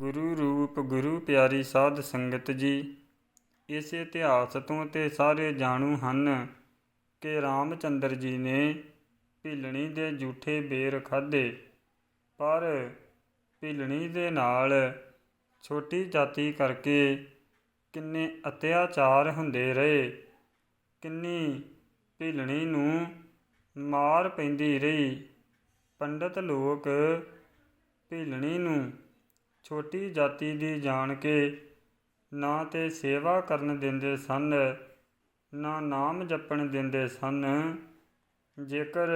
ਗੁਰੂ ਰੂਪ ਗੁਰੂ ਪਿਆਰੀ ਸਾਧ ਸੰਗਤ ਜੀ, ਇਸ ਇਤਿਹਾਸ ਤੋਂ ਤੇ ਸਾਰੇ ਜਾਣੂ ਹਨ ਕਿ ਰਾਮਚੰਦਰ ਜੀ ਨੇ ਭਿਲਣੀ ਦੇ ਝੂਠੇ ਬੇਰ ਖਾਧੇ। ਪਰ ਭਿਲਣੀ ਦੇ ਨਾਲ ਛੋਟੀ ਜਾਤੀ ਕਰਕੇ ਕਿੰਨੇ ਅਤਿਆਚਾਰ ਹੁੰਦੇ ਰਹੇ, ਕਿੰਨੀ ਭਿਲਣੀ ਨੂੰ ਮਾਰ ਪੈਂਦੀ ਰਹੀ। ਪੰਡਤ ਲੋਕ ਭਿਲਣੀ ਨੂੰ ਛੋਟੀ ਜਾਤੀ ਦੀ ਜਾਣ ਕੇ ਨਾ ਤਾਂ ਸੇਵਾ ਕਰਨ ਦਿੰਦੇ ਸਨ, ਨਾ ਨਾਮ ਜਪਣ ਦਿੰਦੇ ਸਨ। ਜੇਕਰ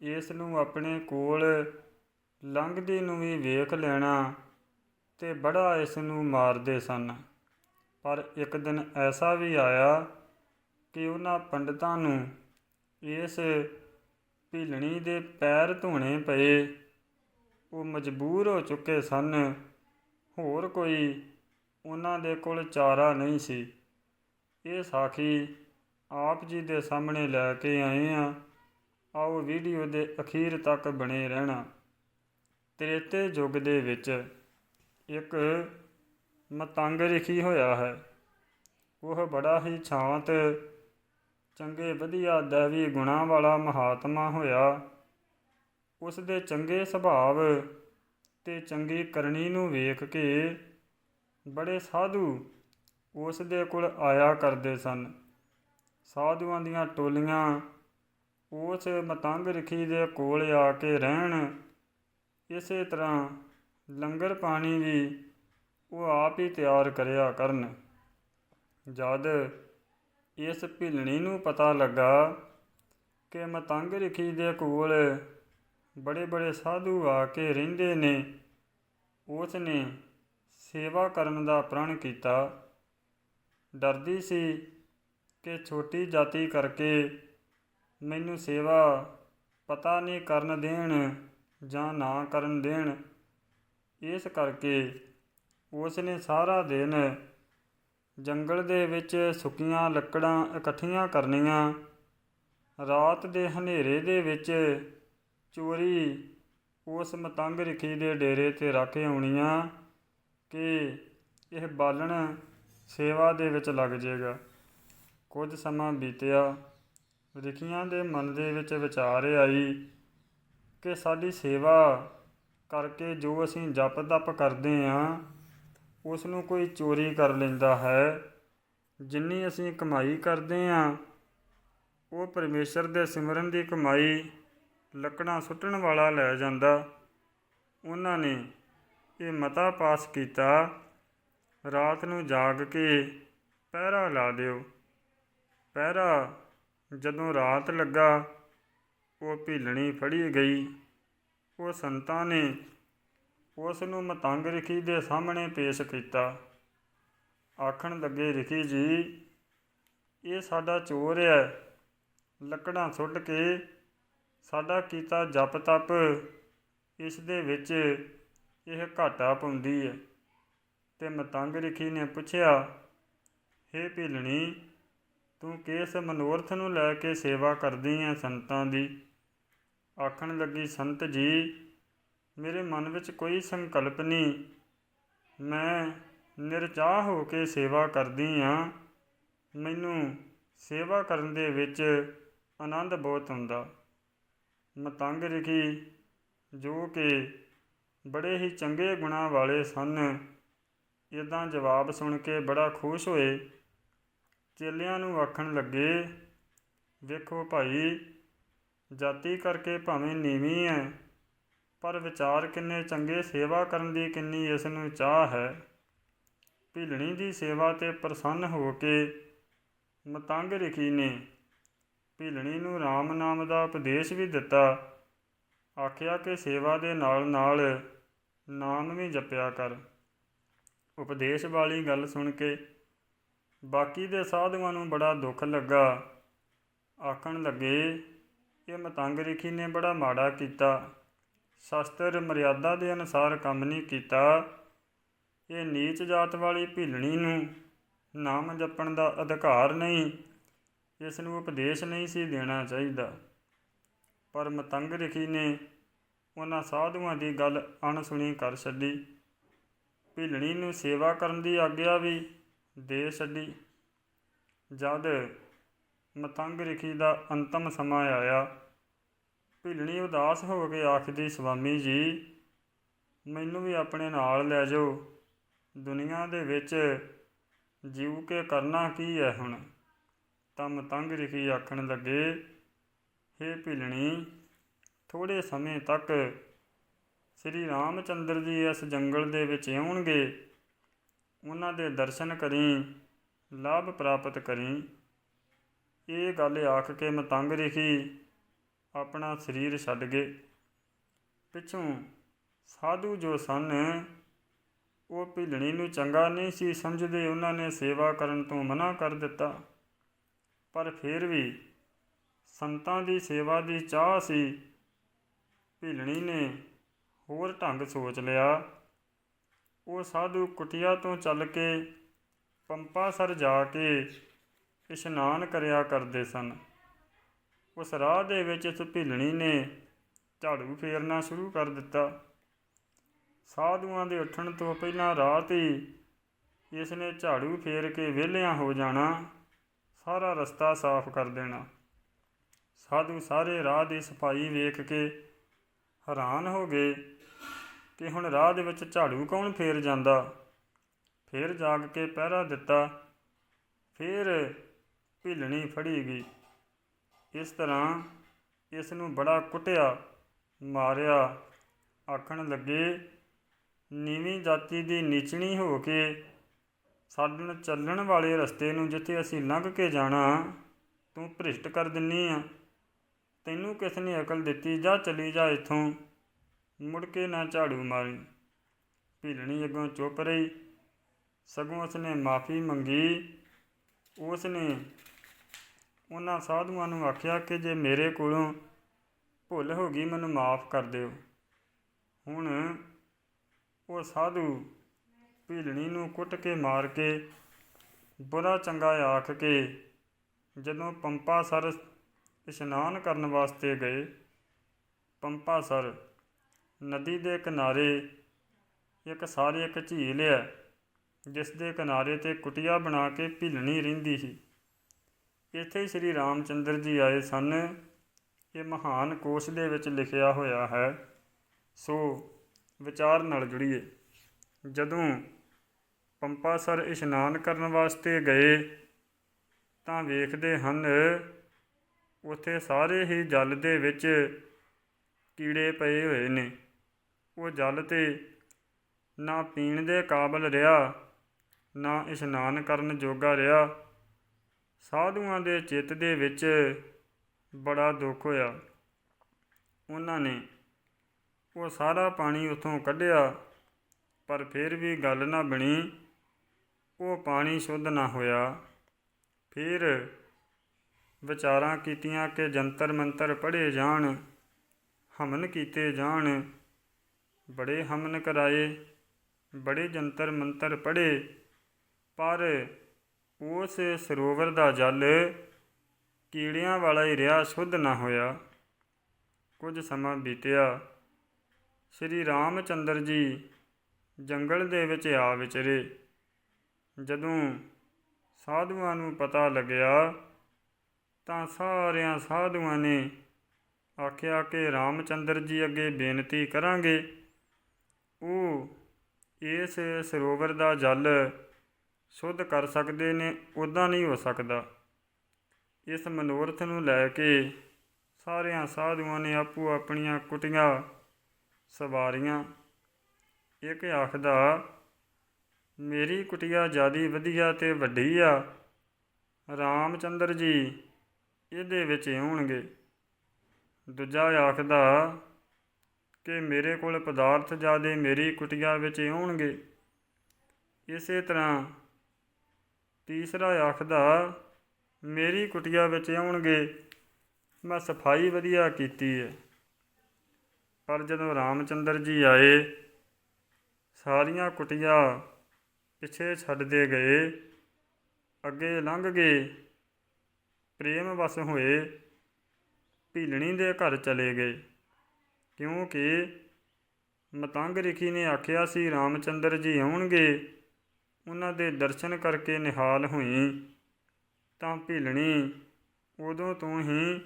ਇਸ ਨੂੰ ਆਪਣੇ ਕੋਲ ਲੰਘਦੀ ਨੂੰ ਵੀ ਵੇਖ ਲੈਣਾ ਤੇ ਬੜਾ ਇਸ ਨੂੰ ਮਾਰਦੇ ਸਨ। ਪਰ ਇੱਕ ਦਿਨ ਐਸਾ ਵੀ ਆਇਆ ਕਿ ਉਹਨਾਂ ਪੰਡਤਾਂ ਨੂੰ ਇਸ ਭਿਲਣੀ ਦੇ ਪੈਰ ਧੋਣੇ ਪਏ। ਉਹ ਮਜਬੂਰ ਹੋ ਚੁੱਕੇ ਸਨ। ਹੋਰ ਕੋਈ ਉਹਨਾਂ ਦੇ ਕੋਲ ਚਾਰਾ ਨਹੀਂ ਸੀ। ਇਹ ਸਾਖੀ ਆਪ ਜੀ ਦੇ ਸਾਹਮਣੇ ਲੈ ਕੇ ਆਏ ਆ। ਆਓ ਵੀਡੀਓ ਦੇ ਅਖੀਰ ਤੱਕ ਬਣੇ ਰਹਿਣਾ। ਤ੍ਰੇਤੇ ਯੁੱਗ ਦੇ ਵਿੱਚ ਇੱਕ ਮਤੰਗ ਲਿਖੀ ਹੋਇਆ ਹੈ। ਉਹ ਬੜਾ ਹੀ ਸ਼ਾਂਤ ਚੰਗੇ ਵਧੀਆ ਦੇਵੀ ਗੁਣਾਂ ਵਾਲਾ ਮਹਾਤਮਾ ਹੋਇਆ। ਉਸ ਦੇ ਚੰਗੇ ਸੁਭਾਵ ਤੇ ਚੰਗੀ ਕਰਨੀ ਨੂੰ ਵੇਖ ਕੇ ਬੜੇ ਸਾਧੂ ਉਸ ਦੇ ਕੋਲ ਆਇਆ ਕਰਦੇ ਸਨ। ਸਾਧੂਆਂ ਦੀਆਂ ਟੋਲੀਆਂ ਉਸ ਮਤੰਗ ਰਖੀ ਦੇ ਕੋਲ ਆ ਕੇ ਰਹਿਣ। ਇਸੇ ਤਰ੍ਹਾਂ ਲੰਗਰ ਪਾਣੀ ਵੀ ਉਹ ਆਪ ਹੀ ਤਿਆਰ ਕਰਿਆ ਕਰਨ। ਜਦ ਇਸ ਭਿਲਣੀ ਨੂੰ ਪਤਾ ਲੱਗਾ ਕਿ ਮਤੰਗ ਰਖੀ ਦੇ ਕੋਲ ਬੜੇ ਬੜੇ ਸਾਧੂ ਆ ਕੇ ਰਹਿੰਦੇ ਨੇ। ਉਸ ਨੇ ਸੇਵਾ ਕਰਨ ਦਾ ਪ੍ਰਣ ਕੀਤਾ। ਡਰਦੀ ਸੀ ਕਿ ਛੋਟੀ ਜਾਤੀ ਕਰਕੇ ਮੈਨੂੰ ਸੇਵਾ ਪਤਾ ਨਹੀਂ ਕਰਨ ਦੇਣ ਜਾਂ ਨਾ ਕਰਨ ਦੇਣ। ਇਸ ਕਰਕੇ ਉਸ ਨੇ ਸਾਰਾ ਦਿਨ ਜੰਗਲ ਦੇ ਵਿੱਚ ਸੁੱਕੀਆਂ ਲੱਕੜਾਂ ਇਕੱਠੀਆਂ ਕਰਨੀਆਂ। ਰਾਤ ਦੇ ਹਨੇਰੇ ਦੇ ਵਿੱਚ ਚੋਰੀ। ਉਸ ਮਤੰਗ ਰਿਖੀ ਦੇ ਡੇਰੇ ਤੇ ਰੱਖ ਆਉਣੀਆਂ ਕਿ ਇਹ ਬਾਲਣ ਸੇਵਾ ਦੇ ਵਿੱਚ ਲੱਗ ਜਾਏਗਾ ਕੁਝ ਸਮਾਂ ਬੀਤਿਆ। ਰਖੀਆਂ ਦੇ ਮਨ ਦੇ ਵਿੱਚ ਵਿਚਾਰ ਆਈ ਕਿ ਸਾਡੀ ਸੇਵਾ ਕਰਕੇ ਜੋ ਅਸੀਂ ਜਪ ਤਪ ਕਰਦੇ ਹਾਂ ਉਸ ਨੂੰ ਕੋਈ ਚੋਰੀ ਕਰ ਲੈਂਦਾ ਹੈ। ਜਿੰਨੀ ਅਸੀਂ ਕਮਾਈ ਕਰਦੇ ਹਾਂ ਉਹ ਪਰਮੇਸ਼ਰ ਦੇ ਸਿਮਰਨ ਦੀ ਕਮਾਈ ਲੱਕੜਾਂ ਸੁੱਟਣ ਵਾਲਾ ਲੈ ਜਾਂਦਾ। ਉਹਨਾਂ ਨੇ ਇਹ ਮਤਾ ਪਾਸ ਕੀਤਾ, ਰਾਤ ਨੂੰ ਜਾਗ ਕੇ ਪਹਿਰਾ ਲਾ ਦਿਓ। ਪਹਿਰਾ ਜਦੋਂ ਰਾਤ ਲੱਗਾ, ਉਹ ਭੀਲਣੀ ਫੜੀ ਗਈ। ਉਹ ਸੰਤਾਂ ਨੇ ਉਸ ਨੂੰ ਮਤੰਗ ਰਖੀ ਦੇ ਸਾਹਮਣੇ ਪੇਸ਼ ਕੀਤਾ। ਆਖਣ ਲੱਗੇ, ਰਖੀ ਜੀ, ਇਹ ਸਾਡਾ ਚੋਰ ਹੈ। ਲੱਕੜਾਂ ਸੁੱਟ ਕੇ ਸਾਡਾ ਕੀਤਾ ਜਪ ਤਪ, ਇਸ ਦੇ ਵਿੱਚ ਇਹ ਘਾਟਾ ਪਾਉਂਦੀ ਹੈ। ਤੇ ਮਤੰਗ ਰਿਖੀ ਨੇ ਪੁੱਛਿਆ, ਹੇ ਭਿਲਣੀ, ਤੂੰ ਕਿਸ ਮਨੋਰਥ ਨੂੰ ਲੈ ਕੇ ਸੇਵਾ ਕਰਦੀ ਹੈ ਸੰਤਾਂ ਦੀ? ਆਖਣ ਲੱਗੀ, ਸੰਤ ਜੀ, ਮੇਰੇ ਮਨ ਵਿੱਚ ਕੋਈ ਸੰਕਲਪ ਨਹੀਂ। ਮੈਂ ਨਿਰਚਾਹ ਹੋ ਕੇ ਸੇਵਾ ਕਰਦੀ ਹਾਂ ਮੈਨੂੰ ਸੇਵਾ ਕਰਨ ਦੇ ਵਿੱਚ ਆਨੰਦ ਬਹੁਤ ਆਉਂਦਾ ਮਤੰਗ ਰਿਖੀ ਜੋ ਕਿ ਬੜੇ ਹੀ ਚੰਗੇ ਗੁਣਾਂ ਵਾਲੇ ਸਨ। ਇਦਾਂ ਜਵਾਬ ਸੁਣ ਕੇ ਬੜਾ ਖੁਸ਼ ਹੋਏ। ਚੇਲਿਆਂ ਨੂੰ ਆਖਣ ਲੱਗੇ, ਵੇਖੋ ਭਾਈ, ਜਾਤੀ ਕਰਕੇ ਭਾਵੇਂ ਨੀਵੀਂ ਹੈ ਪਰ ਵਿਚਾਰ ਕਿੰਨੇ ਚੰਗੇ ਸੇਵਾ ਕਰਨ ਦੀ ਕਿੰਨੀ ਇਸ ਨੂੰ ਚਾਹ ਹੈ। ਭਿਲਣੀ ਦੀ ਸੇਵਾ ਤੇ ਪ੍ਰਸੰਨ ਹੋ ਕੇ ਮਤੰਗ ਰਿਖੀ ਨੇ ਭੀਲਣੀ ਨੂੰ RAM ਨਾਮ ਦਾ ਉਪਦੇਸ਼ ਵੀ ਦਿੱਤਾ। ਆਖਿਆ ਕਿ ਸੇਵਾ ਦੇ ਨਾਲ ਨਾਲ ਨਾਮ ਵੀ ਜਪਿਆ ਕਰ। ਉਪਦੇਸ਼ ਵਾਲੀ ਗੱਲ ਸੁਣ ਕੇ ਬਾਕੀ ਦੇ ਸਾਧੂਆਂ ਨੂੰ ਬੜਾ ਦੁੱਖ ਲੱਗਾ। ਆਖਣ ਲੱਗੇ, ਇਹ ਮਤੰਗ ਰਿਖੀ ਨੇ ਬੜਾ ਮਾੜਾ ਕੀਤਾ। ਸ਼ਾਸਤਰ ਮਰਿਆਦਾ ਦੇ ਅਨੁਸਾਰ ਕੰਮ ਨਹੀਂ ਕੀਤਾ। ਇਹ ਨੀਚ ਜਾਤ ਵਾਲੀ ਭੀਲਣੀ ਨੂੰ ਨਾਮ ਜਪਣ ਦਾ ਅਧਿਕਾਰ ਨਹੀਂ ਇਸ ਨੂੰ ਉਪਦੇਸ਼ ਨਹੀਂ ਸੀ ਦੇਣਾ ਚਾਹੀਦਾ। ਪਰ ਮਤੰਗ ਰਿਖੀ ਨੇ ਉਹਨਾਂ ਸਾਧੂਆਂ ਦੀ ਗੱਲ ਅਣਸੁਣੀ ਕਰ ਛੱਡੀ। ਭਿਲਣੀ ਨੂੰ ਸੇਵਾ ਕਰਨ ਦੀ ਆਗਿਆ ਵੀ ਦੇ ਛੱਡੀ। ਜਦ ਮਤੰਗ ਰਿਖੀ ਦਾ ਅੰਤਮ ਸਮਾਂ ਆਇਆ, ਭਿਲਣੀ ਉਦਾਸ ਹੋ ਕੇ ਆਖਦੀ ਸੁਆਮੀ ਜੀ, ਮੈਨੂੰ ਵੀ ਆਪਣੇ ਨਾਲ ਲੈ ਜਾਓ। ਦੁਨੀਆ ਦੇ ਵਿੱਚ ਜੀਵ ਕੇ ਕਰਨਾ ਕੀ ਹੈ ਹੁਣ? ਤਾਂ ਮਤੰਗ ਰਿਖੀ ਆਖਣ ਲੱਗੇ, ਹੇ ਭਿਲਣੀ ਥੋੜੇ ਸਮੇਂ ਤੱਕ ਸ੍ਰੀ ਰਾਮਚੰਦਰ ਜੀ ਇਸ ਜੰਗਲ ਦੇ ਵਿੱਚ ਆਉਣਗੇ। ਉਹਨਾਂ ਦੇ ਦਰਸ਼ਨ ਕਰੀ, ਲਾਭ ਪ੍ਰਾਪਤ ਕਰੀ। ਇਹ ਗੱਲ ਆਖ ਕੇ ਮਤੰਗ ਰਿਖੀ ਆਪਣਾ ਸਰੀਰ ਛੱਡ ਗਏ। ਪਿੱਛੋਂ ਸਾਧੂ ਜੋ ਸਨ, ਉਹ ਭਿਲਣੀ ਨੂੰ ਚੰਗਾ ਨਹੀਂ ਸੀ ਸਮਝਦੇ। ਉਹਨਾਂ ਨੇ ਸੇਵਾ ਕਰਨ ਤੋਂ ਮਨਾ ਕਰ ਦਿੱਤਾ। ਪਰ ਫਿਰ ਵੀ ਸੰਤਾਂ ਦੀ ਸੇਵਾ ਦੀ ਚਾਹ ਸੀ। ਭਿਲਣੀ ਨੇ ਹੋਰ ਢੰਗ ਸੋਚ ਲਿਆ। ਉਹ ਸਾਧੂ ਕੁਟਿਆ ਤੋਂ ਚੱਲ ਕੇ ਪੰਪਾਸਰ ਜਾ ਕੇ ਇਸ਼ਨਾਨ ਕਰਿਆ ਕਰਦੇ ਸਨ। ਉਸ ਰਾਹ ਦੇ ਵਿੱਚ ਇਸ ਭਿਲਣੀ ਨੇ ਝਾੜੂ ਫੇਰਨਾ ਸ਼ੁਰੂ ਕਰ ਦਿੱਤਾ। ਸਾਧੂਆਂ ਦੇ ਉੱਠਣ ਤੋਂ ਪਹਿਲਾਂ ਰਾਤ ਹੀ ਇਸ ਨੇ ਝਾੜੂ ਫੇਰ ਕੇ ਵਿਹਲਿਆਂ ਹੋ ਜਾਣਾ। ਸਾਰਾ ਰਸਤਾ ਸਾਫ਼ ਕਰ ਦੇਣਾ। ਸਾਧੂ ਸਾਰੇ ਰਾਹ ਦੀ ਸਫ਼ਾਈ ਵੇਖ ਕੇ ਹੈਰਾਨ ਹੋ ਗਏ ਕਿ ਹੁਣ ਰਾਹ ਦੇ ਵਿੱਚ ਝਾੜੂ ਕੌਣ ਫੇਰ ਜਾਂਦਾ। ਫੇਰ ਜਾਗ ਕੇ ਪਹਿਰਾ ਦਿੱਤਾ, ਫੇਰ ਭਿਲਣੀ ਫੜੀ ਗਈ। ਇਸ ਤਰ੍ਹਾਂ ਇਸ ਨੂੰ ਬੜਾ ਕੁੱਟਿਆ, ਮਾਰਿਆ। ਆਖਣ ਲੱਗੇ, ਨੀਵੀਂ ਜਾਤੀ ਦੀ ਨੀਚਣੀ ਹੋ ਕੇ ਸਾਡਣ ਚੱਲਣ ਵਾਲੇ ਰਸਤੇ ਨੂੰ ਜਿੱਥੇ ਅਸੀਂ ਲੰਘ ਕੇ ਜਾਣਾ, ਤੂੰ ਭ੍ਰਿਸ਼ਟ ਕਰ ਦਿੰਨੀ ਆ। ਤੈਨੂੰ ਕਿਸ ਨੇ ਅਕਲ ਦਿੱਤੀ? ਜਾ ਚਲੀ ਜਾ ਇੱਥੋਂ। ਮੁੜ ਕੇ ਨਾ ਝਾੜੂ ਮਾਰੀ। ਭੀਲਣੀ ਅੱਗੋਂ ਚੁੱਪ ਰਹੀ। ਸਗੋਂ ਉਸਨੇ ਮਾਫੀ ਮੰਗੀ। ਉਸ ਨੇ ਉਹਨਾਂ ਸਾਧੂਆਂ ਨੂੰ ਆਖਿਆ ਕਿ ਜੇ ਮੇਰੇ ਕੋਲੋਂ ਭੁੱਲ ਹੋ ਗਈ, ਮੈਨੂੰ ਮਾਫ ਕਰ ਦਿਓ। ਹੁਣ ਉਹ ਸਾਧੂ ਭੀਲਣੀ ਨੂੰ ਕੁੱਟ ਕੇ ਮਾਰ ਕੇ ਬੁਰਾ ਚੰਗਾ ਆਖ ਕੇ ਜਦੋਂ ਪੰਪਾ ਸਰ ਇਸ਼ਨਾਨ ਕਰਨ ਵਾਸਤੇ ਗਏ, ਪੰਪਾ ਸਰ ਨਦੀ ਦੇ ਕਿਨਾਰੇ ਇੱਕ ਸਾਰੇ ਇੱਕ ਝੀਲ ਹੈ ਜਿਸ ਦੇ ਕਿਨਾਰੇ ਤੇ ਕੁਟਿਆ ਬਣਾ ਕੇ ਭਿਲਣੀ ਰਹਿੰਦੀ ਸੀ। ਇੱਥੇ ਹੀ ਸ੍ਰੀ ਰਾਮਚੰਦਰ ਜੀ ਆਏ ਸਨ। ਇਹ ਮਹਾਨ ਕੋਸ਼ ਦੇ ਵਿੱਚ ਲਿਖਿਆ ਹੋਇਆ ਹੈ, ਸੋ ਵਿਚਾਰ ਨਾਲ ਜੁੜੀਏ। ਜਦੋਂ ਪੰਪਾਸਰ ਇਸ਼ਨਾਨ ਕਰਨ ਵਾਸਤੇ ਗਏ ਤਾਂ ਵੇਖਦੇ ਹਨ, ਉੱਥੇ ਸਾਰੇ ਹੀ ਜਲ ਦੇ ਵਿੱਚ ਕੀੜੇ ਪਏ ਹੋਏ ਨੇ। ਉਹ ਜਲ ਤੇ ਨਾ ਪੀਣ ਦੇ ਕਾਬਲ ਰਿਹਾ, ਨਾ ਇਸ਼ਨਾਨ ਕਰਨ ਜੋਗਾ ਰਿਹਾ। ਸਾਧੂਆਂ ਦੇ ਚਿੱਤ ਦੇ ਵਿੱਚ ਬੜਾ ਦੁੱਖ ਹੋਇਆ। ਉਹਨਾਂ ਨੇ ਉਹ ਸਾਰਾ ਪਾਣੀ ਉਥੋਂ ਕੱਢਿਆ, ਪਰ ਫਿਰ ਵੀ ਗੱਲ ਨਾ ਬਣੀ। ਉਹ ਪਾਣੀ ਸ਼ੁੱਧ ਨਾ ਹੋਇਆ। ਫਿਰ ਵਿਚਾਰਾਂ ਕੀਤੀਆਂ ਕਿ ਜੰਤਰ ਮੰਤਰ ਪੜ੍ਹੇ ਜਾਣ, ਹਮਨ ਕੀਤੇ ਜਾਣ, ਬੜੇ ਹਮਨ ਕਰਾਏ, ਬੜੇ ਜੰਤਰ ਮੰਤਰ ਪੜ੍ਹੇ, ਪਰ ਉਸ ਸਰੋਵਰ ਦਾ ਜਲ ਕੀੜਿਆਂ ਵਾਲਾ ਹੀ ਰਿਹਾ, ਸ਼ੁੱਧ ਨਾ ਹੋਇਆ। ਕੁਝ ਸਮਾਂ ਬੀਤਿਆ। ਸ੍ਰੀ ਰਾਮਚੰਦਰ ਜੀ ਜੰਗਲ ਦੇ ਵਿੱਚ ਆ ਵਿਚਰੇ। ਜਦੋਂ ਸਾਧੂਆਂ ਨੂੰ ਪਤਾ ਲੱਗਿਆ, ਤਾਂ ਸਾਰਿਆਂ ਸਾਧੂਆਂ ਨੇ ਆਖਿਆ ਕਿ ਰਾਮਚੰਦਰ ਜੀ ਅੱਗੇ ਬੇਨਤੀ ਕਰਾਂਗੇ। ਉਹ ਇਸ ਸਰੋਵਰ ਦਾ ਜਲ ਸ਼ੁੱਧ ਕਰ ਸਕਦੇ ਨੇ ਉਦਾਂ ਨਹੀਂ ਹੋ ਸਕਦਾ। ਇਸ ਮਨੋਰਥ ਨੂੰ ਲੈ ਕੇ ਸਾਰਿਆਂ ਸਾਧੂਆਂ ਨੇ ਆਪੋ ਆਪਣੀਆਂ ਕੁਟੀਆਂ ਸਵਾਰੀਆਂ, ਇੱਕ ਆਖਦਾ ਮੇਰੀ ਕੁਟਿਆ ਜਿਆਦੀ ਵਧੀਆ ਤੇ ਵੱਡੀ ਆ। ਰਾਮਚੰਦਰ ਜੀ ਇਹਦੇ ਵਿੱਚ ਆਉਣਗੇ ਦੂਜਾ ਆਖਦਾ ਕਿ ਮੇਰੇ ਕੋਲ ਪਦਾਰਥ ਜਿਆਦੇ ਮੇਰੀ ਕੁਟਿਆ ਵਿੱਚ ਆਉਣਗੇ ਇਸੇ ਤਰ੍ਹਾਂ ਤੀਸਰਾ ਆਖਦਾ, ਮੇਰੀ ਕੁਟਿਆ ਵਿੱਚ ਆਉਣਗੇ ਮੈਂ ਸਫ਼ਾਈ ਵਧੀਆ ਕੀਤੀ ਹੈ ਪਰ ਜਦੋਂ ਰਾਮਚੰਦਰ ਜੀ ਆਏ, ਸਾਰੀਆਂ ਕੁਟੀਆਂ ਪਿੱਛੇ ਛੱਡਦੇ ਗਏ। ਅੱਗੇ ਲੰਘ ਗਏ। ਪ੍ਰੇਮ ਵਸ ਹੋਏ। ਭੀਲਣੀ ਦੇ ਘਰ ਚਲੇ ਗਏ। ਕਿਉਂਕਿ ਮਤੰਗ ਰਿਖੀ ਨੇ ਆਖਿਆ ਸੀ, ਰਾਮਚੰਦਰ ਜੀ ਆਉਣਗੇ। ਉਹਨਾਂ ਦੇ ਦਰਸ਼ਨ ਕਰਕੇ ਨਿਹਾਲ ਹੋਈ। ਤਾਂ ਭੀਲਣੀ ਉਦੋਂ ਤੋਂ ਹੀ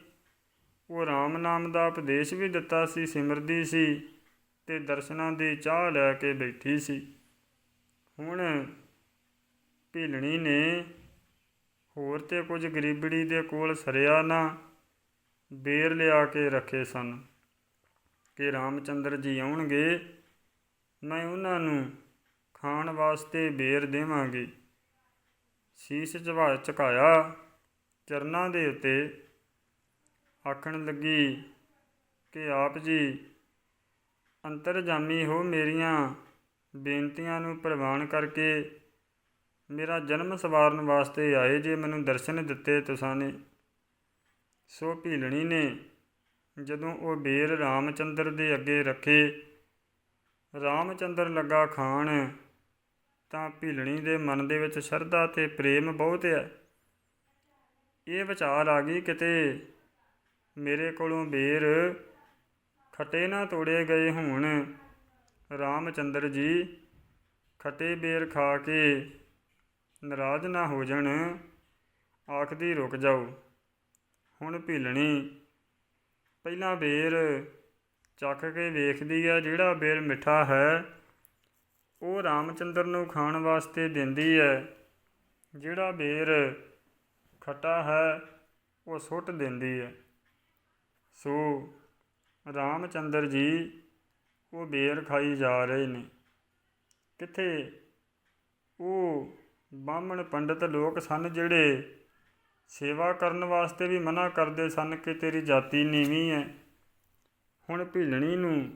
ਉਹ ਰਾਮ ਨਾਮ ਦਾ ਉਪਦੇਸ਼ ਵੀ ਦਿੱਤਾ ਸੀ, ਸਿਮਰਦੀ ਸੀ ਤੇ ਦਰਸ਼ਨਾਂ ਦੀ ਚਾਹ ਲੈ ਕੇ ਬੈਠੀ ਸੀ। ਹੁਣ ਭੀਲਣੀ ਨੇ ਹੋਰ ਤੇ ਕੁਝ ਗਰੀਬੜੀ ਦੇ ਕੋਲ ਸਰਿਆ ਨਾ, ਬੇਰ ਲਿਆ ਕੇ ਰੱਖੇ ਸਨ ਕਿ ਰਾਮਚੰਦਰ ਜੀ ਆਉਣਗੇ, ਮੈਂ ਉਹਨਾਂ ਨੂੰ ਖਾਣ ਵਾਸਤੇ ਬੇਰ ਦੇਵਾਂਗੀ। ਸੀਸ ਝਵਾ ਝੁਕਾਇਆ, ਚਰਨਾਂ ਦੇ ਉੱਤੇ ਆਖਣ ਲੱਗੀ ਕਿ ਆਪ ਜੀ, ਅੰਤਰਜਾਮੀ ਹੋ ਮੇਰੀਆਂ ਬੇਨਤੀਆਂ ਨੂੰ ਪ੍ਰਵਾਨ ਕਰਕੇ ਮੇਰਾ ਜਨਮ ਸਵਾਰਨ ਵਾਸਤੇ ਆਏ ਜੇ ਮੈਨੂੰ ਦਰਸ਼ਨ ਦਿੱਤੇ ਤੁਸਾਂ ਨੇ। ਸੋ ਭੀਲਣੀ ਨੇ ਜਦੋਂ ਉਹ ਬੇਰ ਰਾਮਚੰਦਰ ਦੇ ਅੱਗੇ ਰੱਖੇ, ਰਾਮਚੰਦਰ ਲੱਗਾ ਖਾਣ, ਤਾਂ ਭੀਲਣੀ ਦੇ ਮਨ ਦੇ ਵਿੱਚ ਸ਼ਰਧਾ ਤੇ ਪ੍ਰੇਮ ਬਹੁਤ ਹੈ ਇਹ ਵਿਚਾਰ ਆ ਗਈ ਕਿਤੇ ਮੇਰੇ ਕੋਲੋਂ ਬੇਰ ਖੱਟੇ ਨਾ ਤੋੜੇ ਗਏ ਹੋਣ। ਰਾਮਚੰਦਰ ਜੀ, ਖੱਟੇ ਬੇਰ ਖਾ ਕੇ ਨਾਰਾਜ਼ ਨਾ ਹੋ ਜਾਣ, ਆਖਦੀ ਰੁਕ ਜਾਓ। ਹੁਣ ਭੀਲਣੀ, ਪਹਿਲਾਂ ਬੇਰ ਚੱਖ ਕੇ ਵੇਖਦੀ ਆ ਜਿਹੜਾ ਬੇਰ ਮਿੱਠਾ ਹੈ, ਉਹ ਰਾਮਚੰਦਰ ਨੂੰ ਖਾਣ ਵਾਸਤੇ ਦਿੰਦੀ ਹੈ। ਜਿਹੜਾ ਬੇਰ ਖੱਟਾ ਹੈ, ਉਹ ਸੁੱਟ ਦਿੰਦੀ ਹੈ। ਸੋ ਰਾਮਚੰਦਰ ਜੀ ਉਹ ਬੇਰ ਖਾਈ ਜਾ ਰਹੇ ਨੇ। ਕਿੱਥੇ? ਉਹ ਬਾਹਮਣ ਪੰਡਤ ਲੋਕ ਸਨ ਜਿਹੜੇ ਸੇਵਾ ਕਰਨ ਵਾਸਤੇ ਵੀ ਮਨਾ ਕਰਦੇ ਸਨ ਕਿ ਤੇਰੀ ਜਾਤੀ ਨੀਵੀਂ ਹੈ ਹੁਣ ਭੀਲਣੀ ਨੂੰ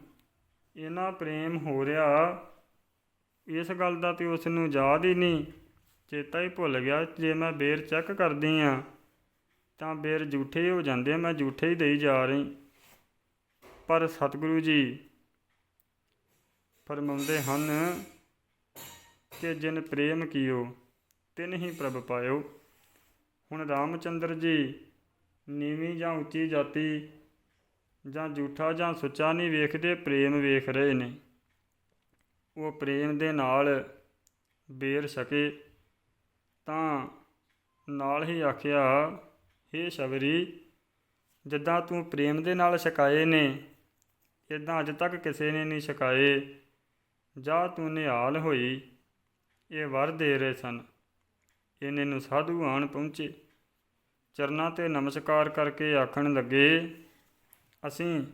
ਇਹਨਾਂ ਪ੍ਰੇਮ ਹੋ ਰਿਹਾ, ਇਸ ਗੱਲ ਦਾ ਤੇ ਉਸ ਨੂੰ ਯਾਦ ਹੀ ਨਹੀਂ। ਚੇਤਾ ਹੀ ਭੁੱਲ ਗਿਆ, ਜੇ ਮੈਂ ਬੇਰ ਚੈੱਕ ਕਰਦੀ ਆ, ਤਾਂ ਬੇਰ ਝੂਠੇ ਹੋ ਜਾਂਦੇ ਮੈਂ ਝੂਠੇ ਹੀ ਦੇਈ ਜਾ ਰਹੀ। ਪਰ ਸਤਿਗੁਰੂ ਜੀ ਫਰਮਾਉਂਦੇ ਹਨ ਕਿ ਜਿਨ ਪ੍ਰੇਮ ਕੀਓ, ਤਿਨ ਹੀ ਪ੍ਰਭ ਪਾਇਓ। ਹੁਣ ਰਾਮਚੰਦਰ ਜੀ, ਨੀਵੀਂ ਜਾਂ ਉੱਚੀ ਜਾਤੀ ਜਾਂ ਝੂਠਾ ਜਾਂ ਸੁੱਚਾ ਨਹੀਂ ਵੇਖਦੇ, ਪ੍ਰੇਮ ਵੇਖ ਰਹੇ ਨੇ। ਉਹ ਪ੍ਰੇਮ ਦੇ ਨਾਲ ਬੇਰ ਸਕੇ ਤਾਂ ਨਾਲ ਹੀ ਆਖਿਆ, ਹੇ ਸ਼ਬਰੀ, ਜਿੱਦਾਂ ਤੂੰ ਪ੍ਰੇਮ ਦੇ ਨਾਲ ਛਕਾਏ ਨੇ ਇਦਾਂ ਅਜ ਤੱਕ ਕਿਸੇ ਨੇ ਨਹੀਂ ਛਕਾਏ। ਜਾ ਤੂੰ ਨਿਹਾਲ ਹੋਈ। ਇਹ ਵਰ ਦੇ ਰਹੇ ਸਨ। ਇਹਨੇ ਨੂੰ ਸਾਧੂ ਆਣ ਪਹੁੰਚੇ। ਚਰਨਾਂ ਤੇ ਨਮਸਕਾਰ ਕਰਕੇ ਆਖਣ ਲੱਗੇ, ਅਸੀਂ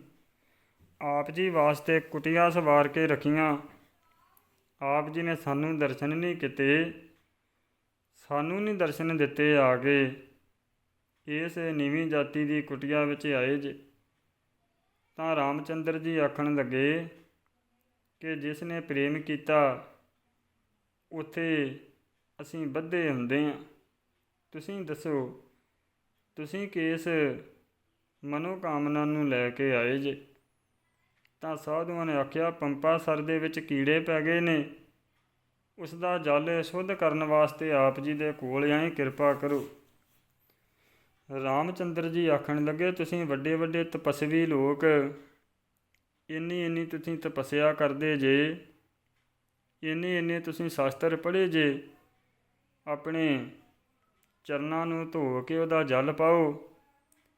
ਆਪ ਜੀ ਵਾਸਤੇ ਕੁਟੀਆਂ ਸਵਾਰ ਕੇ ਰੱਖੀਆਂ। ਆਪ ਜੀ ਨੇ ਸਾਨੂੰ ਦਰਸ਼ਨ ਨਹੀਂ ਕੀਤੇ। ਸਾਨੂੰ ਨਹੀਂ ਦਰਸ਼ਨ ਦਿੱਤੇ ਆ ਕੇ ਇਸ ਨੀਵੀਂ ਜਾਤੀ ਦੀ ਕੁਟੀਆ ਵਿੱਚ ਆਏ ਜੇ। ਤਾਂ ਰਾਮਚੰਦਰ ਜੀ ਆਖਣ ਲੱਗੇ ਕਿ ਜਿਸ ਨੇ ਪ੍ਰੇਮ ਕੀਤਾ, ਉਥੇ ਅਸੀਂ ਬੱਧੇ ਹੁੰਦੇ ਹਾਂ। ਤੁਸੀਂ ਦੱਸੋ, ਤੁਸੀਂ ਕਿਸ ਮਨੋਕਾਮਨਾ ਨੂੰ ਲੈ ਕੇ ਆਏ ਜੇ? ਤਾਂ ਸਾਧੂਆਂ ਨੇ ਆਖਿਆ, ਪੰਪਾ ਸਰ ਦੇ ਵਿੱਚ ਕੀੜੇ ਪੈ ਗਏ ਨੇ। ਉਸ ਦਾ ਜਲ ਸ਼ੁੱਧ ਕਰਨ ਵਾਸਤੇ ਆਪ ਜੀ ਦੇ ਕੋਲ ਆਏ, ਕਿਰਪਾ ਕਰੋ। ਰਾਮਚੰਦਰ ਜੀ ਆਖਣ ਲੱਗੇ, ਤੁਸੀਂ ਵੱਡੇ ਵੱਡੇ ਤਪਸਵੀ ਲੋਕ ਇੰਨੀ ਇੰਨੀ ਤੁਸੀਂ ਤਪੱਸਿਆ ਕਰਦੇ ਜੇ, ਇੰਨੇ ਇੰਨੇ ਤੁਸੀਂ ਸ਼ਾਸਤਰ ਪੜ੍ਹੇ ਜੇ, ਆਪਣੇ ਚਰਨਾਂ ਨੂੰ ਧੋ ਕੇ ਉਹਦਾ ਜਲ ਪਾਓ,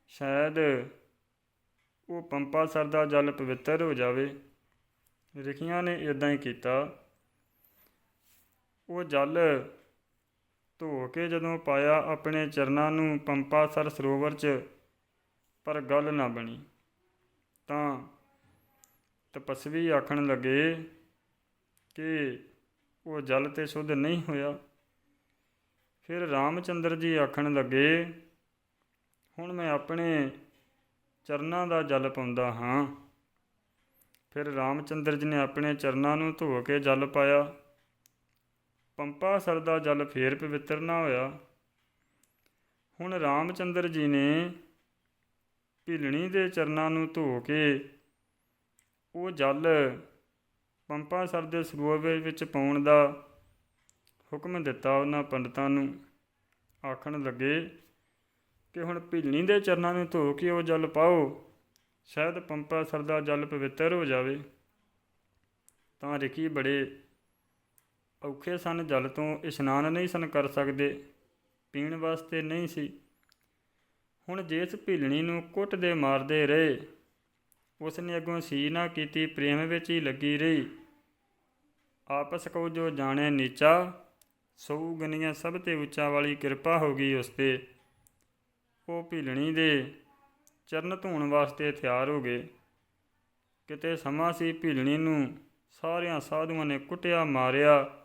ਸ਼ਾਇਦ ਉਹ ਪੰਪਾ ਸਰ ਦਾ ਜਲ ਪਵਿੱਤਰ ਹੋ ਜਾਵੇ। ਰਿਖੀਆਂ ਨੇ ਇਦਾਂ ਹੀ ਕੀਤਾ। ਉਹ ਜਲ ਧੋ ਕੇ ਜਦੋਂ ਪਾਇਆ, ਆਪਣੇ ਚਰਨਾਂ ਨੂੰ ਪੰਪਾ ਸਰ ਸਰੋਵਰ 'ਚ, ਪਰ ਗੱਲ ਨਾ ਬਣੀ। ਤਾਂ ਤਪਸਵੀ ਆਖਣ ਲੱਗੇ ਕਿ ਉਹ ਜਲ ਤੇ ਸ਼ੁੱਧ ਨਹੀਂ ਹੋਇਆ। ਫਿਰ ਰਾਮਚੰਦਰ ਜੀ ਆਖਣ ਲੱਗੇ, ਹੁਣ ਮੈਂ ਆਪਣੇ ਚਰਨਾਂ ਦਾ ਜਲ ਪਾਉਂਦਾ ਹਾਂ। ਫਿਰ ਰਾਮਚੰਦਰ ਜੀ ਨੇ ਆਪਣੇ ਚਰਨਾਂ ਨੂੰ ਧੋ ਕੇ ਜਲ ਪਾਇਆ। ਪੰਪਾ ਸਰ ਦਾ ਜਲ ਫੇਰ ਪਵਿੱਤਰ ਨਾ ਹੋਇਆ। ਹੁਣ ਰਾਮਚੰਦਰ ਜੀ ਨੇ ਭਿਲਣੀ ਦੇ ਚਰਨਾਂ ਨੂੰ ਧੋ ਕੇ ਉਹ ਜਲ ਪੰਪਾ ਸਰ ਦੇ ਸਰੋਵਰ ਵਿੱਚ ਪਾਉਣ ਦਾ ਹੁਕਮ ਦਿੱਤਾ ਉਹਨਾਂ ਪੰਡਤਾਂ ਨੂੰ। ਆਖਣ ਲੱਗੇ ਕਿ ਹੁਣ ਭਿਲਣੀ ਦੇ ਚਰਨਾਂ ਨੂੰ ਧੋ ਕੇ ਉਹ ਜਲ ਪਾਓ, ਸ਼ਾਇਦ ਪੰਪਾ ਸਰ ਦਾ ਜਲ ਪਵਿੱਤਰ ਹੋ ਜਾਵੇ। ਤਾਂ ਰਿਕੀ ਬੜੇ ਔਖੇ ਸਨ, ਜਲ ਤੋਂ ਇਸ਼ਨਾਨ ਨਹੀਂ ਸਨ ਕਰ ਸਕਦੇ, ਪੀਣ ਵਾਸਤੇ ਨਹੀਂ ਸੀ। ਹੁਣ ਜਿਸ ਭੀਲਣੀ ਨੂੰ ਕੁੱਟਦੇ ਮਾਰਦੇ ਰਹੇ ਉਸ ਨੇ ਅੱਗੋਂ ਸੀ ਨਾ ਕੀਤੀ, ਪ੍ਰੇਮ ਵਿੱਚ ਹੀ ਲੱਗੀ ਰਹੀ। ਆਪਸ ਕੋ ਜੋ ਜਾਣੇ ਨੀਚਾ, ਸੋ ਗਨੀਆਂ ਸਭ ਤੇ ਉੱਚਾ ਵਾਲੀ ਕਿਰਪਾ ਹੋ ਗਈ ਉਸ ਤੇ। ਉਹ ਭੀਲਣੀ ਦੇ ਚਰਨ ਧੋਣ ਵਾਸਤੇ ਤਿਆਰ ਹੋ ਗਏ। ਕਿਤੇ ਸਮਾਂ ਸੀ ਭੀਲਣੀ ਨੂੰ ਸਾਰਿਆਂ ਸਾਧੂਆਂ ਨੇ ਕੁੱਟਿਆ, ਮਾਰਿਆ।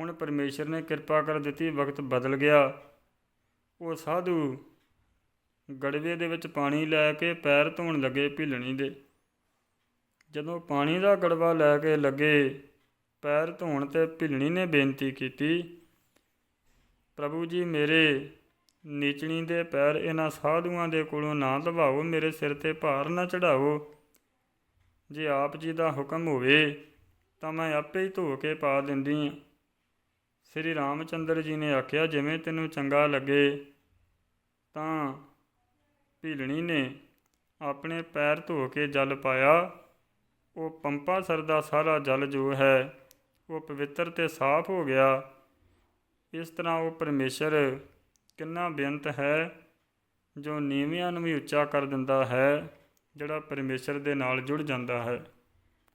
ਹੁਣ ਪਰਮੇਸ਼ਰ ਨੇ ਕਿਰਪਾ ਕਰ ਦਿੱਤੀ, ਵਕਤ ਬਦਲ ਗਿਆ। ਉਹ ਸਾਧੂ ਗੜਵੇ ਦੇ ਵਿੱਚ ਪਾਣੀ ਲੈ ਕੇ ਪੈਰ ਧੋਣ ਲੱਗੇ ਭੀਲਣੀ ਦੇ। ਜਦੋਂ ਪਾਣੀ ਦਾ ਗੜਵਾ ਲੈ ਕੇ ਲੱਗੇ, ਪੈਰ ਧੋਣ ਤੇ ਭਿਲਣੀ ਨੇ ਬੇਨਤੀ ਕੀਤੀ, ਪ੍ਰਭੂ ਜੀ ਮੇਰੇ ਨੀਚਣੀ ਦੇ ਪੈਰ ਇਹਨਾਂ ਸਾਧੂਆਂ ਦੇ ਕੋਲੋਂ ਨਾ ਲਵਾਓ ਮੇਰੇ ਸਿਰ ਤੇ ਭਾਰ ਨਾ ਚੜਾਓ। ਜੇ ਆਪ ਜੀ ਦਾ ਹੁਕਮ ਹੋਵੇ, ਤਾਂ ਮੈਂ ਆਪੇ ਹੀ ਧੋ ਕੇ ਪਾ ਦਿੰਦੀ ਹਾਂ। ਸ੍ਰੀ ਰਾਮਚੰਦਰ ਜੀ ਨੇ ਆਖਿਆ, ਜਿਵੇਂ ਤੈਨੂੰ ਚੰਗਾ ਲੱਗੇ, ਤਾਂ ਭੀਲਣੀ ਨੇ ਆਪਣੇ ਪੈਰ ਧੋ ਕੇ ਜਲ ਪਾਇਆ। ਉਹ ਪੰਪਾ ਸਰ ਦਾ ਸਾਰਾ ਜਲ ਜੋ ਹੈ, ਉਹ ਪਵਿੱਤਰ ਤੇ ਸਾਫ਼ ਹੋ ਗਿਆ। ਇਸ ਤਰ੍ਹਾਂ ਉਹ ਪਰਮੇਸ਼ਰ ਕਿੰਨਾ ਬੇਅੰਤ ਹੈ, ਜੋ ਨੀਵਿਆਂ ਨੂੰ ਵੀ ਉੱਚਾ ਕਰ ਦਿੰਦਾ ਹੈ, ਜਿਹੜਾ ਪਰਮੇਸ਼ਰ ਦੇ ਨਾਲ ਜੁੜ ਜਾਂਦਾ ਹੈ।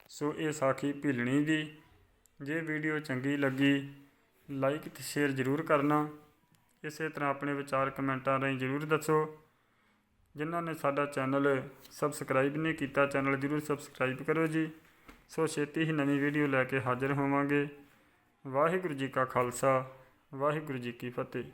ਸੋ ਇਹ ਸਾਖੀ ਭੀਲਣੀ ਦੀ। ਜੇ ਵੀਡੀਓ ਚੰਗੀ ਲੱਗੀ, ਲਾਈਕ ਤੇ ਸ਼ੇਅਰ ਜ਼ਰੂਰ ਕਰਨਾ। ਇਸੇ ਤਰ੍ਹਾਂ ਆਪਣੇ ਵਿਚਾਰ ਕਮੈਂਟਾਂ ਰਾਹੀਂ ਜ਼ਰੂਰ ਦੱਸੋ। ਜਿਨ੍ਹਾਂ ਨੇ ਸਾਡਾ ਚੈਨਲ ਸਬਸਕ੍ਰਾਈਬ ਨਹੀਂ ਕੀਤਾ, ਚੈਨਲ ਜ਼ਰੂਰ ਸਬਸਕ੍ਰਾਈਬ ਕਰੋ ਜੀ। ਸੋ ਛੇਤੀ ਹੀ ਨਵੀਂ ਵੀਡੀਓ ਲੈ ਕੇ ਹਾਜ਼ਰ ਹੋਵਾਂਗੇ। ਵਾਹਿਗੁਰੂ ਜੀ ਕਾ ਖਾਲਸਾ, ਵਾਹਿਗੁਰੂ ਜੀ ਕੀ ਫਤਿਹ।